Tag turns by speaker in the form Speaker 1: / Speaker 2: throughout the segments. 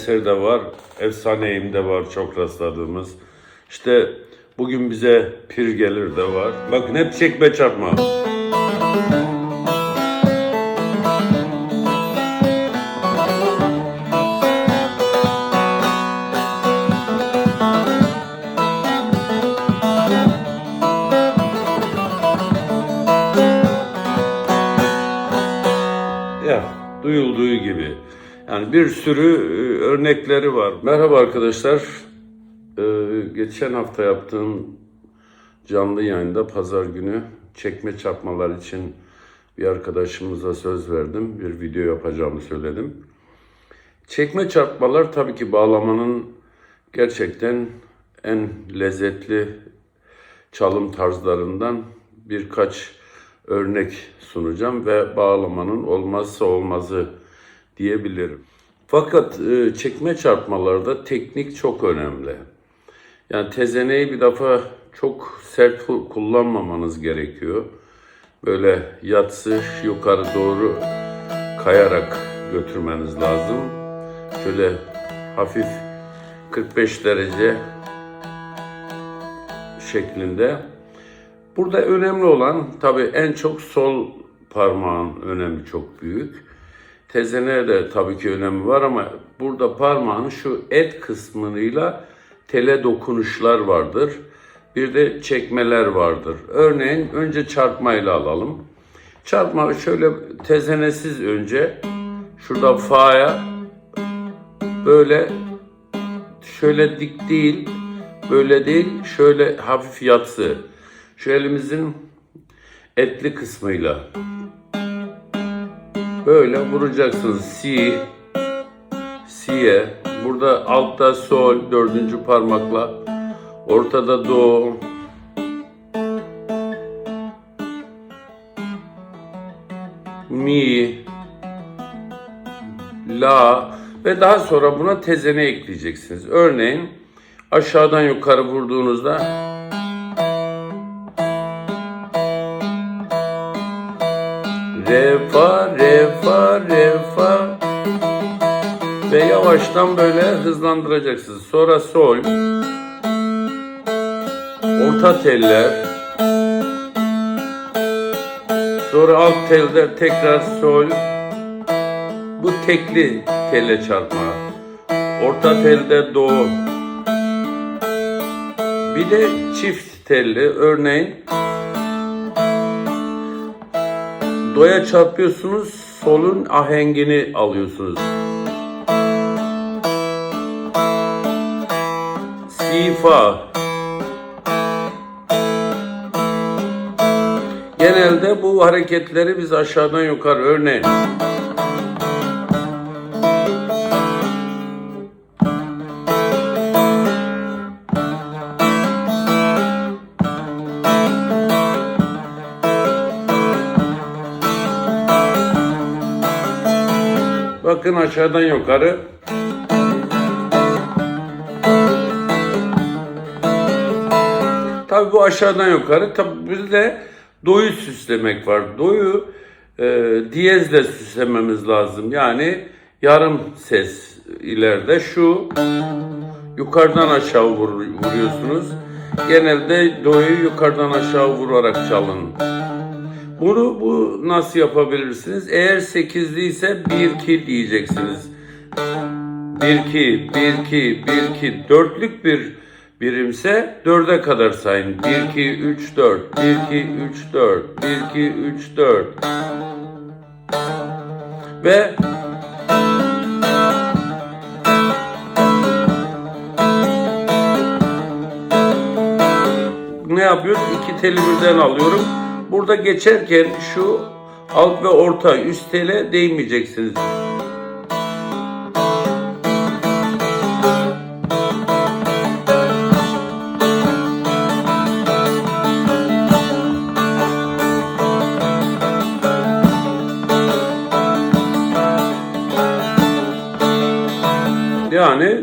Speaker 1: bu eserde var, efsaneyimde var çok rastladığımız. İşte bugün bize pir gelir de var. Bakın hep çekme çarpma. Bir sürü e, örnekleri var. Merhaba arkadaşlar. Ee, geçen hafta yaptığım canlı yayında pazar günü çekme çarpmalar için bir arkadaşımıza söz verdim. Bir video yapacağımı söyledim. Çekme çarpmalar tabii ki bağlamanın gerçekten en lezzetli çalım tarzlarından birkaç örnek sunacağım ve bağlamanın olmazsa olmazı diyebilirim. Fakat e, çekme çarpmalarda teknik çok önemli. Yani tezeneyi bir defa çok sert ku- kullanmamanız gerekiyor. Böyle yatsı yukarı doğru kayarak götürmeniz lazım. Şöyle hafif 45 derece şeklinde. Burada önemli olan tabii en çok sol parmağın önemi çok büyük. Tezene de tabii ki önemi var ama burada parmağın şu et kısmıyla tele dokunuşlar vardır. Bir de çekmeler vardır. Örneğin önce çarpmayla alalım. Çarpma şöyle tezenesiz önce şurada fa'ya böyle şöyle dik değil, böyle değil, şöyle hafif yatsı. Şu elimizin etli kısmıyla böyle vuracaksınız. Si, si'ye. Burada altta sol, dördüncü parmakla. Ortada do. Mi, la ve daha sonra buna tezene ekleyeceksiniz. Örneğin aşağıdan yukarı vurduğunuzda yavaştan böyle hızlandıracaksınız. Sonra sol orta teller sonra alt telde tekrar sol bu tekli telle çarpma. Orta telde do. Bir de çift telli örneğin doya çarpıyorsunuz solun ahengini alıyorsunuz. Si fa. Genelde bu hareketleri biz aşağıdan yukarı örneğin Bakın aşağıdan yukarı. Tabii bu aşağıdan yukarı. Tabii bizde doyu süslemek var. Doyu e, diyezle süslememiz lazım. Yani yarım ses ileride şu yukarıdan aşağı vur, vuruyorsunuz. Genelde doyu yukarıdan aşağı vurarak çalın. Bunu bu nasıl yapabilirsiniz? Eğer sekizli ise 1-2 diyeceksiniz. 1-2, 1-2, 1-2, dörtlük bir birimse dörde kadar sayın. 1-2, 3-4, 1-2, 3-4, 1-2, 3-4. Ve ne yapıyoruz? İki teli birden alıyorum. Burada geçerken şu alt ve orta üst tele değmeyeceksiniz.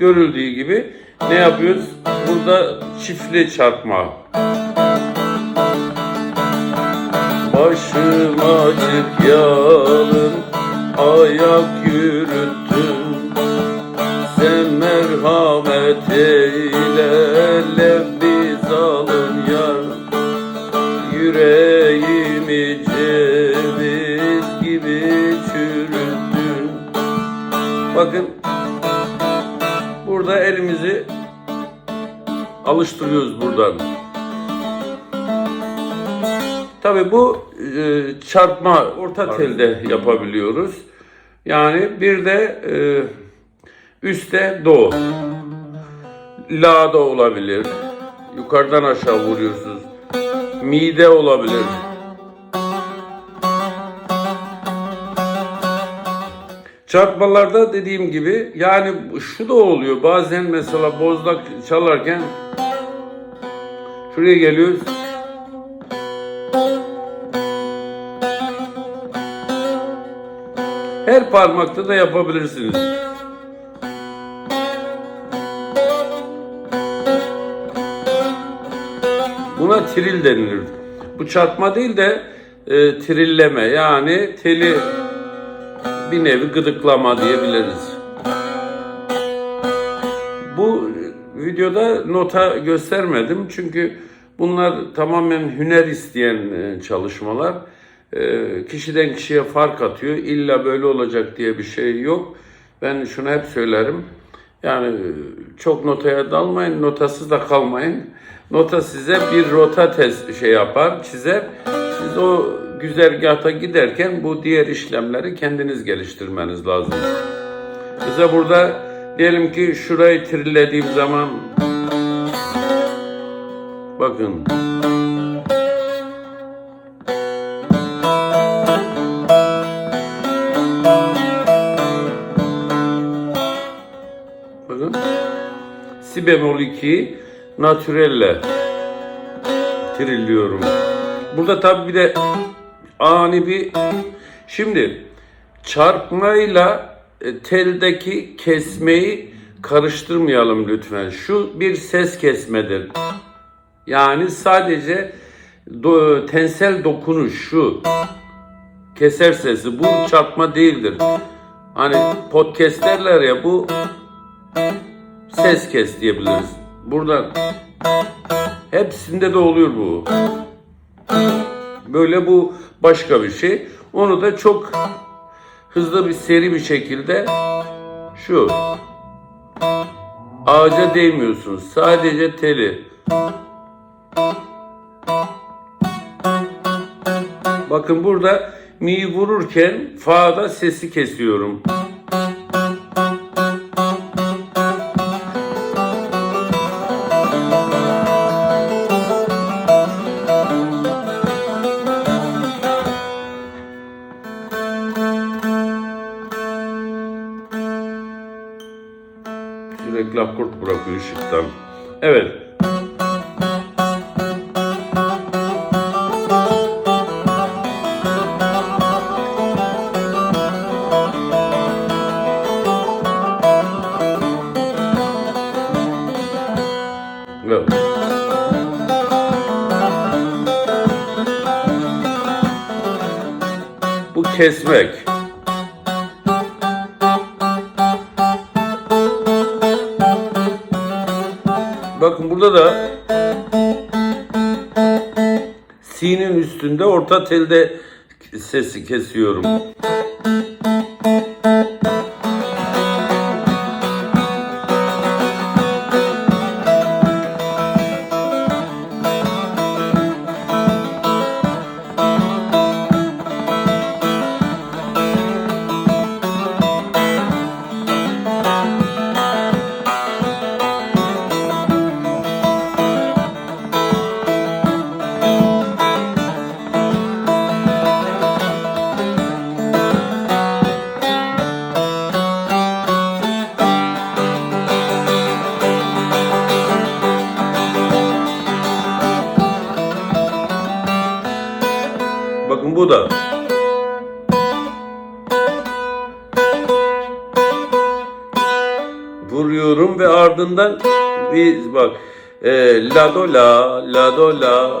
Speaker 1: Görüldüğü gibi ne yapıyoruz? Burada çiftli çarpma. Başım açık yalın ayak yürüttün Sen merhamet eyle lebbi zalim yar Yüreğimi ceviz gibi çürüttün Bakın burada elimizi alıştırıyoruz buradan. Tabii bu e, çarpma orta telde yapabiliyoruz. Yani bir de e, üstte do. La da olabilir. Yukarıdan aşağı vuruyorsunuz. Mi de olabilir. Çarpmalarda dediğim gibi yani şu da oluyor. Bazen mesela bozlak çalarken şuraya geliyoruz. Her parmakta da yapabilirsiniz. Buna tril denilir. Bu çarpma değil de e, trilleme yani teli bir nevi gıdıklama diyebiliriz. Bu videoda nota göstermedim çünkü bunlar tamamen hüner isteyen e, çalışmalar. E, Kişiden kişiye fark atıyor. İlla böyle olacak diye bir şey yok. Ben şunu hep söylerim. Yani e, çok notaya dalmayın, notasız da kalmayın. Nota size bir rota test şey yapar, çizer. Siz o güzergahta giderken bu diğer işlemleri kendiniz geliştirmeniz lazım. Bize burada diyelim ki şurayı trillediğim zaman bakın bakın si bemol 2 natürelle trilliyorum. Burada tabi bir de ani bir şimdi çarpmayla e, teldeki kesmeyi karıştırmayalım lütfen. Şu bir ses kesmedir. Yani sadece do, tensel dokunuş şu. Keser sesi. Bu çarpma değildir. Hani podcast derler ya bu ses kes diyebiliriz. Buradan hepsinde de oluyor bu. Böyle bu başka bir şey. Onu da çok hızlı bir seri bir şekilde şu ağaca değmiyorsunuz. Sadece teli. Bakın burada mi vururken fa'da sesi kesiyorum. Işıktan. Evet. Evet. Bu kesmek. Bakın burada da C'nin üstünde orta telde sesi kesiyorum. Bu da. Vuruyorum. ardından bir bak e, la do la la do la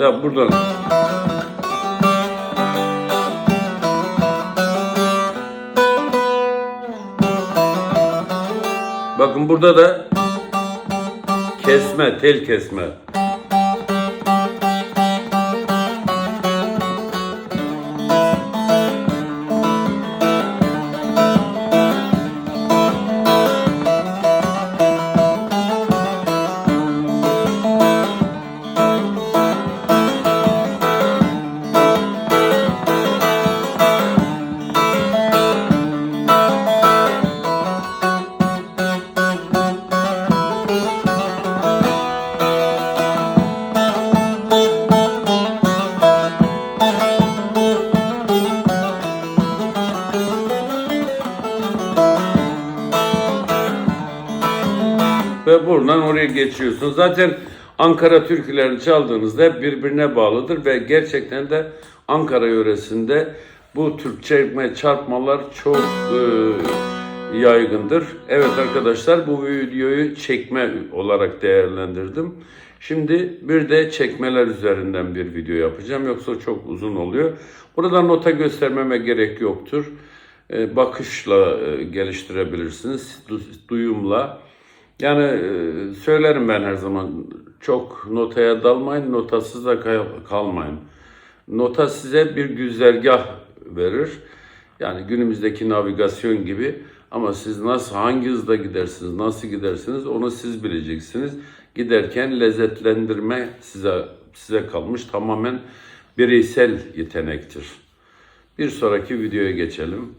Speaker 1: Ya buradan Burada da kesme, tel kesme. Buradan oraya geçiyorsun. Zaten Ankara türkülerini çaldığınızda birbirine bağlıdır ve gerçekten de Ankara yöresinde bu Türkçe çarpmalar çok e, yaygındır. Evet arkadaşlar bu videoyu çekme olarak değerlendirdim. Şimdi bir de çekmeler üzerinden bir video yapacağım. Yoksa çok uzun oluyor. Burada nota göstermeme gerek yoktur. E, bakışla e, geliştirebilirsiniz. Du- Duyumla. Yani e, söylerim ben her zaman çok notaya dalmayın, notasız da kal- kalmayın. Nota size bir güzergah verir. Yani günümüzdeki navigasyon gibi ama siz nasıl hangi hızda gidersiniz, nasıl gidersiniz onu siz bileceksiniz. Giderken lezzetlendirme size size kalmış tamamen bireysel yetenektir. Bir sonraki videoya geçelim.